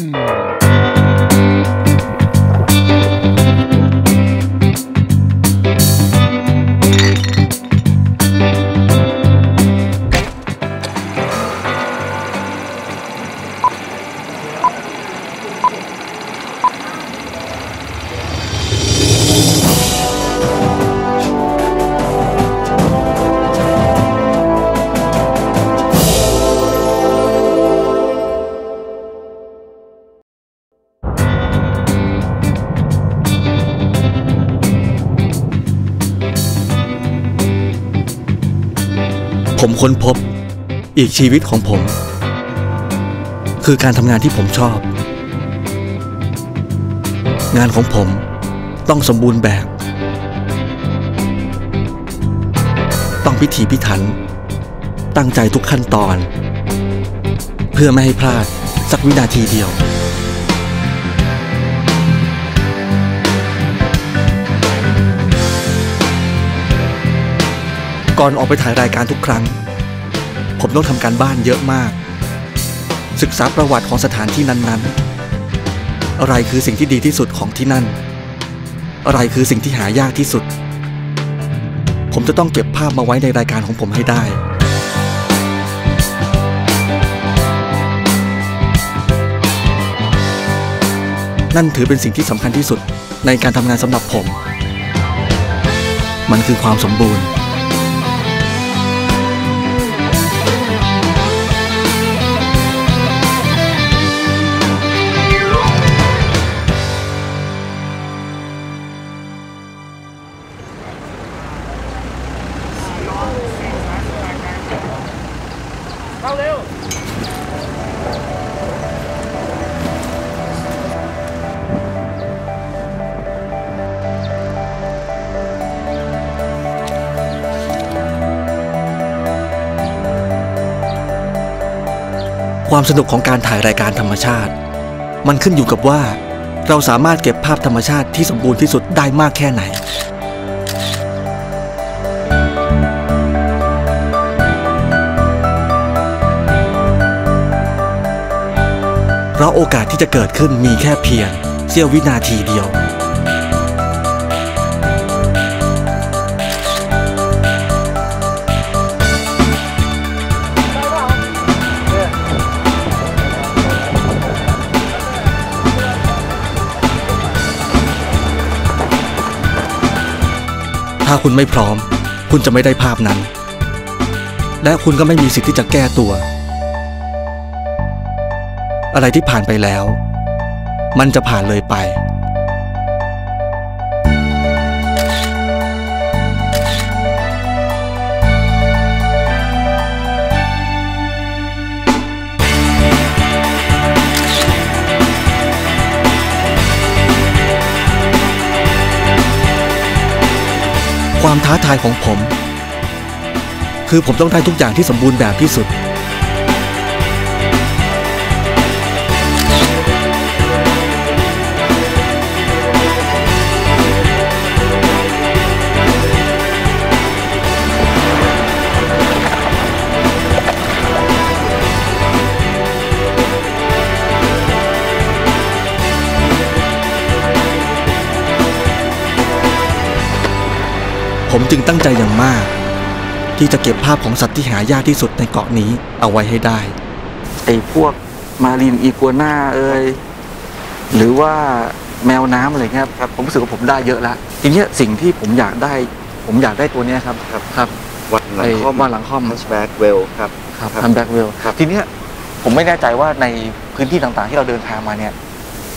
Mm. ผมค้นพบอีกชีวิตของผม คือการทำงานที่ผมชอบ งานของผมต้องสมบูรณ์แบบ ต้องพิถีพิถัน ตั้งใจทุกขั้นตอน เพื่อไม่ให้พลาดสักวินาทีเดียว ก่อนออกไปถ่ายรายการทุกครั้ง ผมต้องทำการบ้านเยอะมาก ศึกษาประวัติของสถานที่นั้นๆ อะไรคือสิ่งที่ดีที่สุดของที่นั่น อะไรคือสิ่งที่หายากที่สุด ผมจะต้องเก็บภาพมาไว้ในรายการของผมให้ได้นั่นถือเป็นสิ่งที่สำคัญที่สุดในการทำงานสำหรับผม มันคือความสมบูรณ์ ความสนุกของการถ่ายรายการธรรมชาติ มันขึ้นอยู่กับว่า เราสามารถเก็บภาพธรรมชาติที่สมบูรณ์ที่สุดได้มากแค่ไหน ราะโอกาสที่จะเกิดขึ้นมีแค่เพียงเสี้ยววินาทีเดียว ถ้าคุณไม่พร้อม คุณจะไม่ได้ภาพนั้น และคุณก็ไม่มีสิทธิ์ที่จะแก้ตัว อะไรที่ผ่านไปแล้ว มันจะผ่านเลยไป ความท้าทายของผม คือผมต้องได้ทุกอย่างที่สมบูรณ์แบบที่สุด ผมจึงตั้งใจอย่างมาก ที่จะเก็บภาพของสัตว์ที่หายากที่สุดในเกาะนี้เอาไว้ให้ได้ ไอ้พวกมารีนอีกัวน่าเอ่ยหรือว่าแมวน้ำอะไรเงี้ยครับผมรู้สึกว่าผมได้เยอะแล้วทีเนี้ยสิ่งที่ผมอยากได้ ผมอยากได้ตัวเนี้ยครับครับครับวันหลังไอ้คอมวันหลังค่อมแฮชแบ็กเวลครับครับครับทันแบ็กเวลครับทีเนี้ยผมไม่แน่ใจว่าในพื้นที่ต่างๆ ที่เราเดินทางมาเนี่ย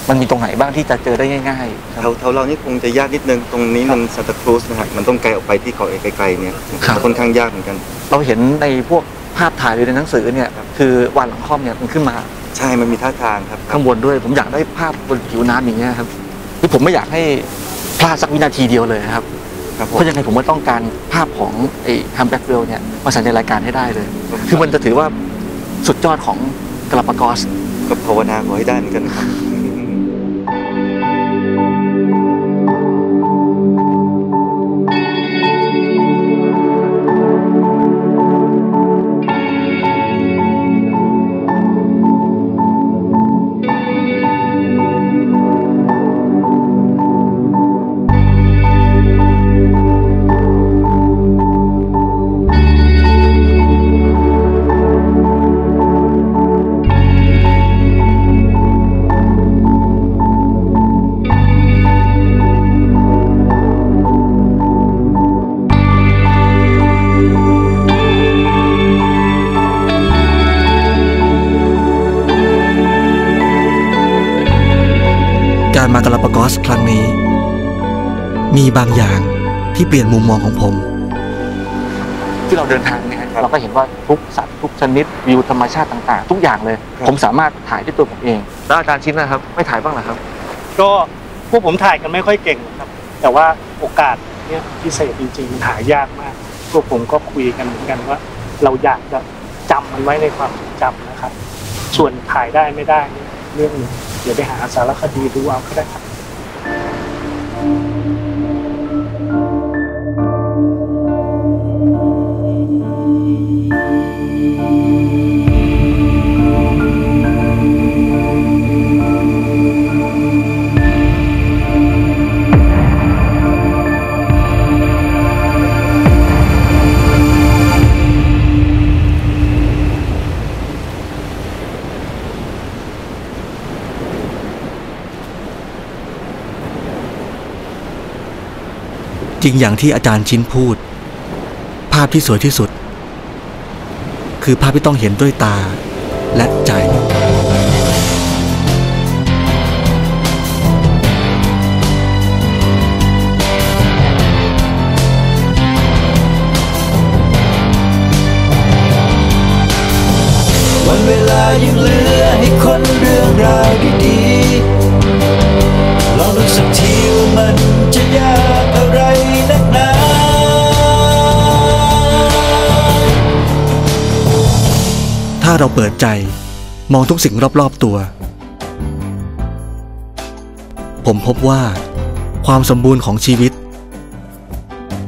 มันมีตรงไหนบ้างที่จะเจอได้ง่ายๆแถวแถวเรานี่คงจะยากนิดนึง ตรงนี้มันซานตาครูสนะฮะมันต้องไกลออกไปที่เขาเอกไกลๆเนี่ยครับ ค่อนข้างยากเหมือนกัน เราเห็นในพวกภาพถ่ายหรือในหนังสือเนี่ย ครับ คือวันหลังค่อมเนี่ยมันขึ้นมาใช่มันมีท่าทางครับ ข้างบนด้วย ผมอยากได้ภาพบนผิวน้ำอย่างเงี้ยครับคือผมไม่อยากให้พลาดสักวินาทีเดียวเลยครับครับผเพมราะยังไงผมก็ต้องการภาพของไอ้ฮัมแบ็กเวลเนี่ยมาใส่ในรายการให้ได้เลยคือมันจะถือว่าสุดยอดของกาลาปากอส ก็ภาวนาขอให้ได้เหมือนกันครับ การมากาลาปากอสครั้งนี้ มีบางอย่างที่เปลี่ยนมุมมองของผม ที่เราเดินทางเนี่ยเราก็เห็นว่าทุกสัตว์ทุกชนิดวิวธรรมชาติต่างๆ ทุกอย่างเลยผมสามารถถ่ายด้วยตัวผมเอง แล้วอาจารย์ชิ้นนะครับ ไม่ถ่ายบ้างเหรอครับ ก็พวกผมถ่ายกันไม่ค่อยเก่งหรอกครับ แต่ว่าโอกาสเนี่ยพิเศษจริงๆหายากมาก พวกผมก็คุยกันเหมือนกันว่า เราอยากจะจำมันไว้ในความทรงจำนะครับ ส่วนถ่ายได้ไม่ได้เนี่ย เรื่องหนึ่งเดี๋ยวไปหาสารคดีดูเอาก็ได้ครับ จริงอย่างที่อาจารย์ชิ้นพูด ภาพที่สวยที่สุด คือภาพที่ต้องเห็นด้วยตาและใจ เราเปิดใจ มองทุกสิ่งรอบๆตัว ผมพบว่า ความสมบูรณ์ของชีวิต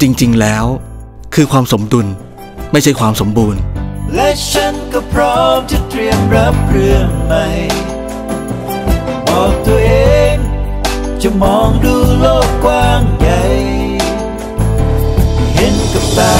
จริงๆแล้ว คือความสมดุลไม่ใช่ความสมบูรณ์ และฉันก็พร้อมจะเตรียมรับเรื่องใหม่บอกตัวเองจะมองดูโลกกว้างใหญ่ เห็นกับตา